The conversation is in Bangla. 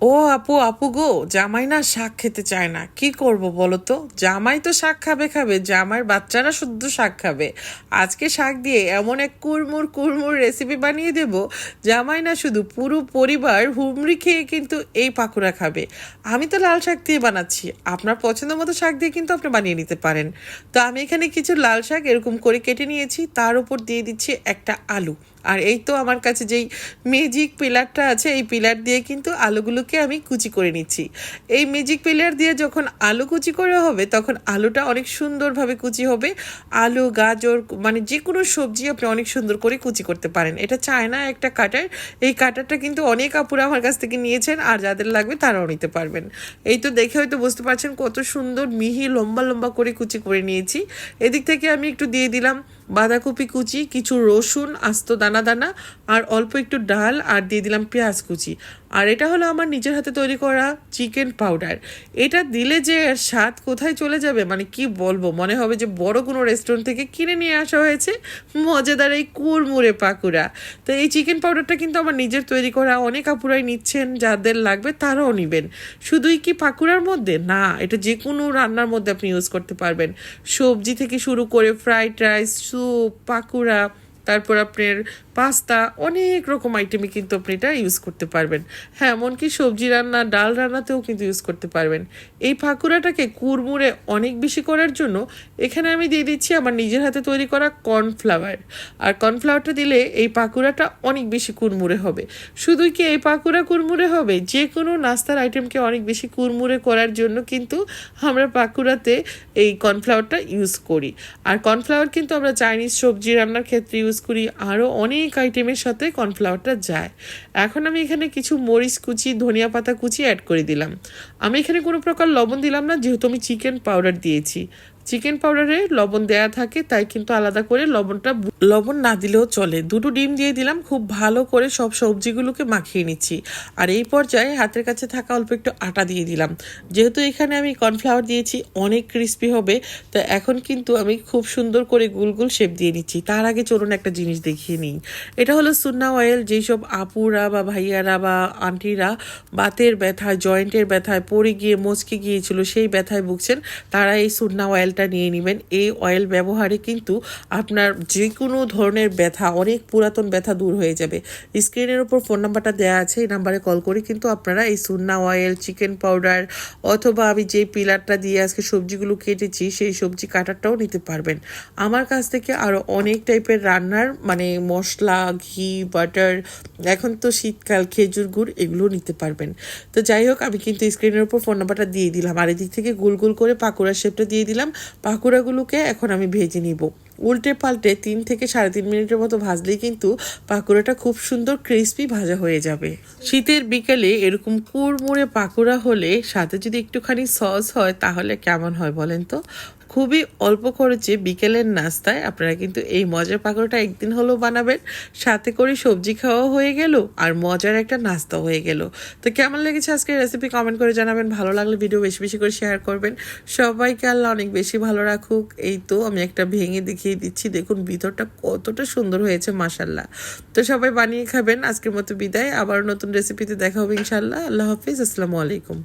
ও আপু আপু গো, জামাই না শাক খেতে চায় না। কি করব বলো তো? জামাই তো শাক খাবে খাবে, জামাইয়ের বাচ্চারা শুদ্ধ শাক খাবে। আজকে শাক দিয়ে এমন এক কুড়মুর কুড়মুর রেসিপি বানিয়ে দেব, জামাই না শুধু পুরো পরিবার হুমড়ি খেয়ে কিন্তু এই পাকোড়া খাবে। আমি তো লাল শাক দিয়ে বানাচ্ছি, আপনার পছন্দ মতো শাক দিয়ে কিন্তু আপনি বানিয়ে নিতে পারেন। তো আমি এখানে কিছু লাল শাক এরকম করে কেটে নিয়েছি, তার উপর দিয়ে দিচ্ছি একটা আলু। আর এই তো আমার কাছে যেই ম্যাজিক পিলারটা আছে, এই পিলার দিয়ে কিন্তু আলুগুলোকে আমি কুচি করে নিচ্ছি। এই ম্যাজিক পিলার দিয়ে যখন আলু কুচি করে হবে, তখন আলুটা অনেক সুন্দরভাবে কুচি হবে। আলু, গাজর মানে যে কোনো সবজি আপনি অনেক সুন্দর করে কুচি করতে পারেন। এটা চায় না একটা কাটার। এই কাটারটা কিন্তু অনেক আপুরা আমার কাছ থেকে নিয়েছেন, আর যাদের লাগবে তারাও নিতে পারবেন। এই তো দেখে হয়তো বুঝতে পারছেন কত সুন্দর মিহি লম্বা লম্বা করে কুচি করে নিয়েছি। এদিক থেকে আমি একটু দিয়ে দিলাম বাঁধাকপি কুচি, কিছু রসুন, আস্ত দানা দানা, আর অল্প একটু ডাল, আর দিয়ে দিলাম পেঁয়াজ কুচি। আর এটা হলো আমার নিজের হাতে তৈরি করা চিকেন পাউডার। এটা দিলে যে স্বাদ কোথায় চলে যাবে? মানে কি বলব? মনে হবে যে বড় কোনো রেস্টুরেন্ট থেকে কিনে নিয়ে আসা হয়েছে মজাদার এই কুড়মুড়ে পাকুড়া। তো এই চিকেন পাউডারটা কিন্তু আমার নিজের তৈরি করা অনেক আপুরাই নিচ্ছেন, যাদের লাগবে তারাও নেবেন। শুধুই কি পাকুড়ার মধ্যে? না, এটা যে কোনো রান্নার মধ্যে আপনি ইউজ করতে পারবেন। সবজি থেকে শুরু করে ফ্রাইড রাইস স্যুপ পাকুড়া তারপর আপনার পাস্তা, অনেক রকম আইটেমে কিন্তু আপনি এটা ইউজ করতে পারবেন। হ্যাঁ এমনকি সবজি রান্না, ডাল রান্নাতেও কিন্তু ইউজ করতে পারবেন। এই ফাকুরাটাকে কুড়মুড়ে অনেক বেশি করার জন্য এখানে আমি দিয়ে দিচ্ছি আমার নিজের হাতে তৈরি করা কর্নফ্লাওয়ার। আর কর্নফ্লাওয়ারটা দিলে এই পাকুড়াটা অনেক বেশি কুড়মুড়ে হবে। শুধুই কি এই পাকুড়া কুড়মুড়ে হবে? যে কোনো নাস্তার আইটেমকে অনেক বেশি কুড়মুড়ে করার জন্য কিন্তু আমরা পাকুড়াতে এই কর্নফ্লাওয়ারটা ইউজ করি। আর কর্নফ্লাওয়ার কিন্তু আমরা চাইনিজ সবজি রান্নার ক্ষেত্রে ইউজ করি আরও অনেক আইটেমের সাথে কর্নফ্লাওয়ারটা যায়। এখন আমি এখানে কিছু মরিচ কুচি, ধনিয়া পাতা কুচি অ্যাড করে দিলাম। আমি এখানে কোনো প্রকার লবণ দিলাম না, যেহেতু আমি চিকেন পাউডার দিয়েছি। চিকেন পাউডারে লবণ দেয়া থাকে, তাই কিন্তু আলাদা করে লবণটা লবণ না দিলেও চলে। দুটো ডিম দিয়ে দিলাম, খুব ভালো করে সব সবজিগুলোকে মাখিয়ে নিচ্ছি। আর এই পর্যায়ে হাতের কাছে থাকা অল্প একটু আটা দিয়ে দিলাম। যেহেতু এখানে আমি কর্নফ্লাওয়ার দিয়েছি, অনেক ক্রিস্পি হবে, তো এখন কিন্তু আমি খুব সুন্দর করে গুল গুল শেপ দিয়ে নিচ্ছি। তার আগে চলুন একটা জিনিস দেখিয়ে নিই। এটা হলো সুন্না অয়েল যেসব আপুরা বা ভাইয়ারা বা আন্টিরা বাতের ব্যথায় জয়েন্টের ব্যথায় পড়ে গিয়ে মচকে গিয়েছিল, সেই ব্যথায় ভুগছেন, তারা এই সুন্না অয়েল অয়েলটা নিয়ে নেবেন। এই অয়েল ব্যবহারে কিন্তু আপনার যে কোনো ধরনের ব্যথা, অনেক পুরাতন ব্যথা দূর হয়ে যাবে। স্ক্রিনের ওপর ফোন নাম্বারটা দেওয়া আছে, এই নাম্বারে কল করে কিন্তু আপনারা এই সুন্না অয়েল চিকেন পাউডার অথবা আমি যে পিলারটা দিয়ে আজকে সবজিগুলো কেটেছি, সেই সবজি কাটারটাও নিতে পারবেন। আমার কাছ থেকে আরও অনেক টাইপের রান্নার মানে মশলা, ঘি বাটার এখন তো শীতকাল, খেজুর গুড়, এগুলো নিতে পারবেন। তো যাই হোক, আমি কিন্তু স্ক্রিনের উপর ফোন নাম্বারটা দিয়ে দিলাম। আর এদিক থেকে গোল গোল করে পাকোড়ার শেপটা দিয়ে দিলাম। পাকোড়াগুলোকে এখন আমি ভেজে নিব। উল্টে পাল্টে তিন থেকে সাড়ে তিন মিনিটের মতো ভাজলেই কিন্তু পাকোড়াটা খুব সুন্দর ক্রিস্পি ভাজা হয়ে যাবে। শীতের বিকেলে এরকম কুড়মুড়ে পাকোড়া হলে সাথে যদি একটুখানি সস হয়, তাহলে কেমন হয় বলেন তো? খুবই অল্প খরচে বিকেলের নাস্তায় আপনারা কিন্তু এই মজার পাকোড়াটা একদিন হলেও বানাবেন, সাথে করে সবজি খাওয়া হয়ে গেল আর মজার একটা নাস্তা হয়ে গেল। তো কেমন লেগেছে আজকে রেসিপি কমেন্ট করে জানাবেন, ভালো লাগলে ভিডিও বেশি বেশি করে শেয়ার করবেন। সবাইকে আল্লাহ অনেক বেশি ভালো রাখুক। এই তো আমি একটা ভেঙে দেখিয়ে দিচ্ছি। দেখুন ভিতরটা কতটা সুন্দর হয়েছে মাসাল্লাহ তো সবাই বানিয়ে খাবেন। আজকের মতো বিদায়। আবার নতুন রেসিপিতে দেখা হবে ইনশাল্লাহ আল্লাহ হাফিজ। আসসালামু আলাইকুম।